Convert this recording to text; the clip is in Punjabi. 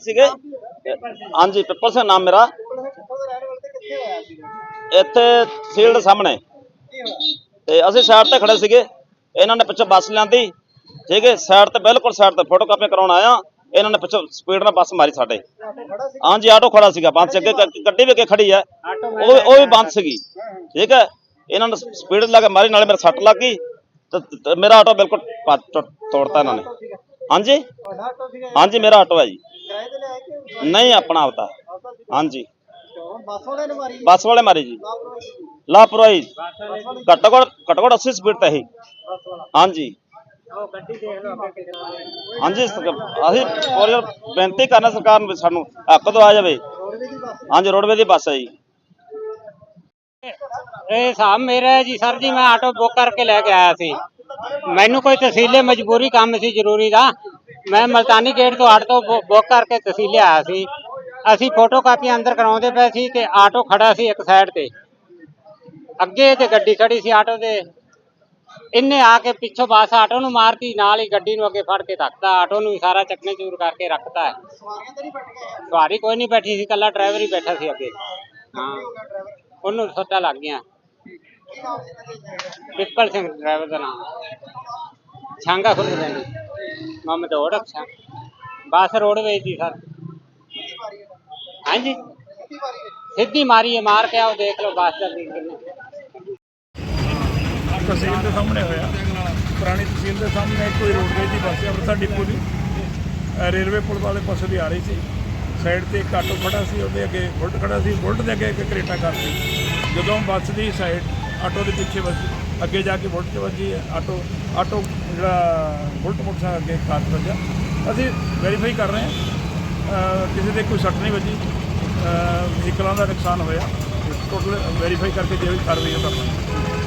ਸੀਗੇ? ਹਾਂਜੀ, ਪਿੱਪਲ ਸਿੰਘ, ਨਾਮ ਮੇਰਾ। ਇੱਥੇ ਫੀਲਡ ਸਾਹਮਣੇ। ਤੇ ਅਸੀਂ ਸਾਈਡ ਤੇ ਖੜੇ ਸੀਗੇ। ਇਹਨਾਂ ਨੇ ਪਿੱਛੇ ਬੱਸ ਲਿਆਂਦੀ। ਠੀਕ ਹੈ ਸਾਈਡ ਤੇ ਬਿਲਕੁਲ ਸਾਈਡ ਤੇ ਫੋਟੋ ਕਾਪੀ ਕਰਾਉਣ ਆਇਆ ਇਹਨਾਂ ਨੇ ਪਿੱਛੇ ਸਪੀਡ ਨਾਲ ਬੱਸ ਮਾਰੀ ਸਾਡੇ। ਹਾਂਜੀ, ਆਟੋ ਖੜਾ ਸੀਗਾ ਬੰਦ ਚ ਅੱਗੇ ਗ- ਗੱਡੀ ਵੀ ਅੱਗੇ ਖੜੀ ਹੈ ਉਹ ਵੀ- ਉਹ ਵੀ ਬੰਦ ਸੀਗੀ। ਠੀਕ ਹੈ, ਇਹਨਾਂ ਨੇ ਸਪੀਡ ਲਾ ਕੇ ਮਾਰੀ, ਨਾਲੇ ਮੇਰੇ ਸੱਟ ਲੱਗ ਗਈ। ਤੇ ਮੇਰਾ ਆਟੋ ਬਿਲਕੁਲ ਤੋੜਤਾ ਇਹਨਾਂ ਨੇ। ਹਾਂਜੀ? ਹਾਂਜੀ, ਮੇਰਾ ਆਟੋ ਹੈ ਜੀ। ਨਹੀਂ, ਆਪਣਾ ਆਪਦਾ। ਹਾਂਜੀ। ਬੱਸ ਵਾਲੇ ਨੇ ਮਾਰੀ ਬੱਸ ਵਾਲੇ ਮਾਰੇ ਜੀ। ਲਾਪਰਵਾਹੀ। ਘੱਟੋ ਘੱਟ ਘੱਟੋ ਘੱਟ 80 ਸਪੀਡ ਤੇ ਹੀ ਹਾਂਜੀ। ਹਾਂਜੀ ਸ- ਅਸੀਂ ਔਰ ਬੇਨਤੀ ਕਰਨਾ ਸਰਕਾਰ ਨੂੰ ਵੀ ਸਾਨੂੰ ਹੱਕ ਦਵਾ ਜਾਵੇ। ਹਾਂਜੀ ਰੋਡਵੇ ਦੀ ਬੱਸ ਹੈ ਜੀ। ਇਹ ਹਿਸਾਬ ਮੇਰਾ ਜੀ, ਸਰ ਜੀ, ਮੈਂ ਆਟੋ ਬੁੱਕ ਕਰਕੇ ਲੈ ਕੇ ਆਇਆ ਸੀ। ਮੈਨੂੰ ਕੋਈ ਤਹਿਸੀਲੇ ਮਜਬੂਰੀ ਕੰਮ ਸੀ ਜ਼ਰੂਰੀ ਦਾ। ਮੈਂ ਮਲਤਾਨੀ ਗੇਟ ਤੋਂ ਆਟੋ ਬੁੱਕ ਕਰਕੇ ਤਹਿਸੀਲੇ ਆਇਆ ਸੀ। ਅਸੀਂ ਫੋਟੋ ਕਾਪੀਆਂ ਅੰਦਰ ਕਰਾਉਂਦੇ ਪਏ ਸੀ ਤੇ ਆਟੋ ਖੜਾ ਸੀ ਇੱਕ ਸਾਈਡ ਤੇ। ਅੱਗੇ ਤੇ ਗੱਡੀ ਖੜੀ ਸੀ ਆਟੋ ਦੇ ਇਹਨੇ ਆ ਕੇ ਪਿੱਛੋਂ ਬੱਸ ਆਟੋ ਨੂੰ ਮਾਰਤੀ, ਨਾਲ ਹੀ ਗੱਡੀ ਨੂੰ ਅੱਗੇ ਫੜ ਕੇ ਰੱਖਤਾ ਆਟੋ ਨੂੰ ਸਾਰਾ ਚੱਕਨੇ ਚੂਰ ਕਰਕੇ ਰੱਖਤਾ। ਸਵਾਰੀ ਕੋਈ ਨਹੀਂ ਬੈਠੀ ਸੀ ਕੱਲਾ ਡਰਾਈਵਰ ਹੀ ਬੈਠਾ ਸੀ ਅੱਗੇ। ਹਾਂ। ਉਹਨੂੰ ਸੱਟਾਂ ਲੱਗ ਗਈਆਂ। ਪਿੱਪਲ ਸਿੰਘ ਡਰਾਈਵਰ ਦਾ ਨਾਮ। ਛਾਂਗਾ ਖੁਰਦ ਪੈਂਦੀ ਮਮ ਦੌੜ ਬੱਸ ਰੋਡਵੇਜ ਦੀ ਸਰ। ਹਾਂਜੀ। ਸਿੱਧੀ ਮਾਰੀ ਹੈ ਮਾਰ ਕੇ ਆਓ, ਦੇਖ ਲਓ ਬੱਸ ਦਾ ਕਿੰਨੇ। ਤਹਿਸੀਲ ਦੇ ਸਾਹਮਣੇ ਹੋਇਆ। ਪੁਰਾਣੀ ਤਹਿਸੀਲ ਦੇ ਸਾਹਮਣੇ ਕੋਈ ਰੋਡਵੇਜ ਦੀ ਬੱਸ ਅੰਮ੍ਰਿਤਸਰ ਡਿਪੂ ਦੀ। ਅਹ ਰੇਲਵੇ ਪੁਲ ਵਾਲੇ ਪਾਸੇ ਦੀ ਆ ਰਹੀ ਸੀ। ਸਾਈਡ ਤੇ ਇੱਕ ਆਟੋ ਖੜਾ ਸੀ, ਉਹਦੇ ਅੱਗੇ ਬੁਲਟ ਖੜਾ ਸੀ। ਬੁਲਟ ਦੇ ਅੱਗੇ ਇੱਕ ਕਰੇਟਾ ਕਾਰ ਸੀ। ਜਦੋਂ ਬੱਸ ਦੀ ਸਾਈਡ ਆਟੋ ਦੇ ਪਿੱਛੇ ਵੱਜੀ, ਅੱਗੇ ਜਾ ਕੇ ਬੁਲਟ 'ਚ ਵੱਜੀ ਹੈ ਆਟੋ ਆਟੋ ਜਿਹੜਾ ਬੁਲਟ ਮੋਟਰਸਾਈਕਲ ਅੱਗੇ ਕਾਰ ਵੱਜਿਆ। ਅਸੀਂ ਵੈਰੀਫਾਈ ਕਰ ਰਹੇ ਹਾਂ। ਕਿਸੇ ਦੇ ਕੋਈ ਸੱਟ ਨਹੀਂ ਵੱਜੀ। ਵਹੀਕਲਾਂ ਦਾ ਨੁਕਸਾਨ ਹੋਇਆ। ਟੋਟਲ ਵੈਰੀਫਾਈ ਕਰਕੇ ਜੇ ਵੀ ਕਾਰਵਾਈ ਉਹ